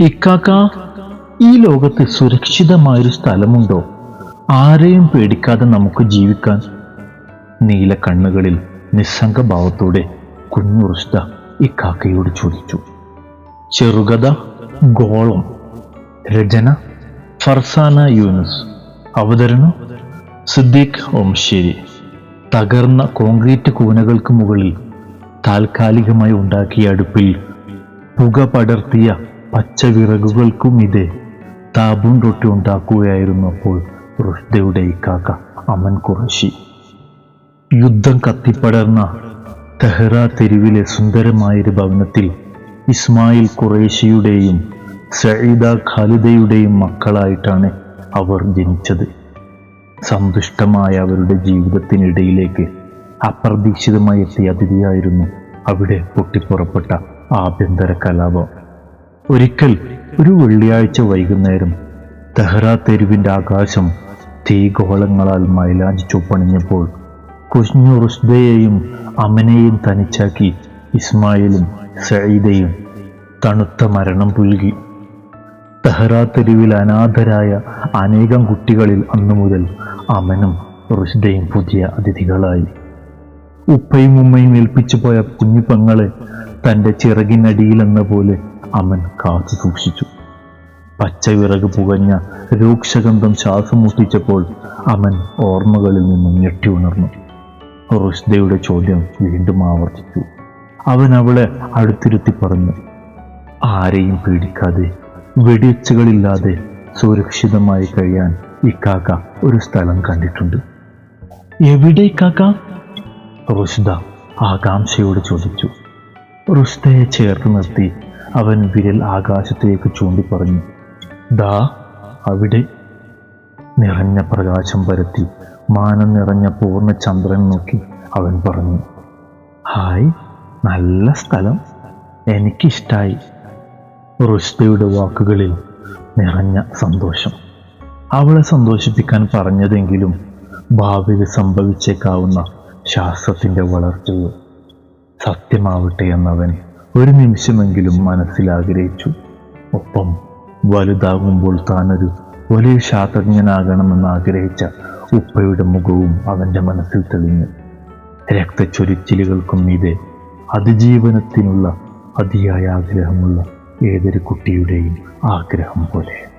ഇക്കാക്ക ഈ ലോകത്ത് സുരക്ഷിതമായൊരു സ്ഥലമുണ്ടോ? ആരെയും പേടിക്കാതെ നമുക്ക് ജീവിക്കാൻ നീല കണ്ണുകളിൽ നിസ്സംഗഭാവത്തോടെ കുഞ്ഞു റുസ്ത ഇക്കാക്കയോട് ചോദിച്ചു. ചെറുകഥ ഗോളം രചന ഫർസാന യൂനുസ് അവതരണം സിദ്ദീഖ് ഓംശേരി തകർന്ന കോൺക്രീറ്റ് കൂനകൾക്ക് മുകളിൽ താൽക്കാലികമായി ഉണ്ടാക്കിയ അടുപ്പിൽ പുക പടർത്തിയ പച്ചവിറകുകൾക്കുമിതെ താബൂൺ റൊട്ടി ഉണ്ടാക്കുകയായിരുന്നു അപ്പോൾ റുഷ്ദയുടെ ഇക്കാക്ക അമൻ കുറശി. യുദ്ധം കത്തിപ്പടർന്ന തെഹ്റ തെരുവിലെ സുന്ദരമായൊരു ഭവനത്തിൽ ഇസ്മായിൽ ഖുറേഷിയുടെയും സഈദ ഖാലിദയുടെയും മക്കളായിട്ടാണ് അവർ ജനിച്ചത്. സന്തുഷ്ടമായ അവരുടെ ജീവിതത്തിനിടയിലേക്ക് അപ്രതീക്ഷിതമായി എത്തിയ അതിഥിയായിരുന്നു അവിടെ പൊട്ടിപ്പുറപ്പെട്ട ആഭ്യന്തര കലാപം. ഒരിക്കൽ ഒരു വെള്ളിയാഴ്ച വൈകുന്നേരം തെഹ്റ തെരുവിന്റെ ആകാശം തീഗോളങ്ങളാൽ മൈലാഞ്ചി ചുപ്പണിഞ്ഞപ്പോൾ കുഞ്ഞു റുസ്ദയെയും അമനെയും തനിച്ചാക്കി ഇസ്മായിലും സഈദയും തണുത്ത മരണം പുൽകി. തെഹ്റ തെരുവിൽ അനാഥരായ അനേകം കുട്ടികളിൽ അന്നു മുതൽ അമനും റുഷ്ദയും പുതിയ അതിഥികളായി. ഉപ്പയും ഉമ്മയും ഏൽപ്പിച്ചു പോയ കുഞ്ഞു പെങ്ങളെ തന്റെ ചിറകിനടിയിലെന്ന പോലെ അമൻ കാത്തു സൂക്ഷിച്ചു. പച്ചവിറക് പുകഞ്ഞ രൂക്ഷഗന്ധം ശ്വാസം മുട്ടിച്ചപ്പോൾ അമൻ ഓർമ്മകളിൽ നിന്നും ഞെട്ടി ഉണർന്നു. റുഷ്ദയുടെ ചോദ്യം വീണ്ടും ആവർത്തിച്ചു. അവൻ അവളെ അടുത്തിരുത്തി പറഞ്ഞു ആരെയും പേടിക്കാതെ വെടിവെച്ചുകളില്ലാതെ സുരക്ഷിതമായി കഴിയാൻ ഇക്കാക്ക ഒരു സ്ഥലം കണ്ടിട്ടുണ്ട്. എവിടെ ഇക്കാക്ക റുഷ്ദ ആകാംക്ഷയോട് ചോദിച്ചു. റുഷ്ദയെ ചേർത്ത് നിർത്തി അവൻ വിരൽ ആകാശത്തേക്ക് ചൂണ്ടി പറഞ്ഞു ദാ അവിടെ നിറഞ്ഞ പ്രകാശം പരത്തി മാനം നിറഞ്ഞ പൂർണ ചന്ദ്രൻ നോക്കി അവൻ പറഞ്ഞു. ഹായ് നല്ല സ്ഥലം. എനിക്കിഷ്ടായി. റുഷ്ദയുടെ വാക്കുകളിൽ നിറഞ്ഞ സന്തോഷം. അവളെ സന്തോഷിപ്പിക്കാൻ പറഞ്ഞതെങ്കിലും ഭാവിയിൽ സംഭവിച്ചേക്കാവുന്ന ശാസ്ത്രത്തിന്റെ വളർച്ചയോ സത്യമാവട്ടെ എന്നവൻ ഒരു നിമിഷമെങ്കിലും മനസ്സിൽ ആഗ്രഹിച്ചു ഒപ്പം വലുതാകുമ്പോൾ താനൊരു വലിയ ശാസ്ത്രജ്ഞനാകണമെന്ന് ആഗ്രഹിച്ച ഉപ്പയുടെ മുഖവും അവന്റെ മനസ്സിൽ തെളിഞ്ഞു. രക്തച്ചൊരിച്ചിലുകൾക്കും മീതെ അതിജീവനത്തിനുള്ള അതിയായ ആഗ്രഹമുള്ള ഏതൊരു കുട്ടിയുടെയും ആഗ്രഹം പോലെ.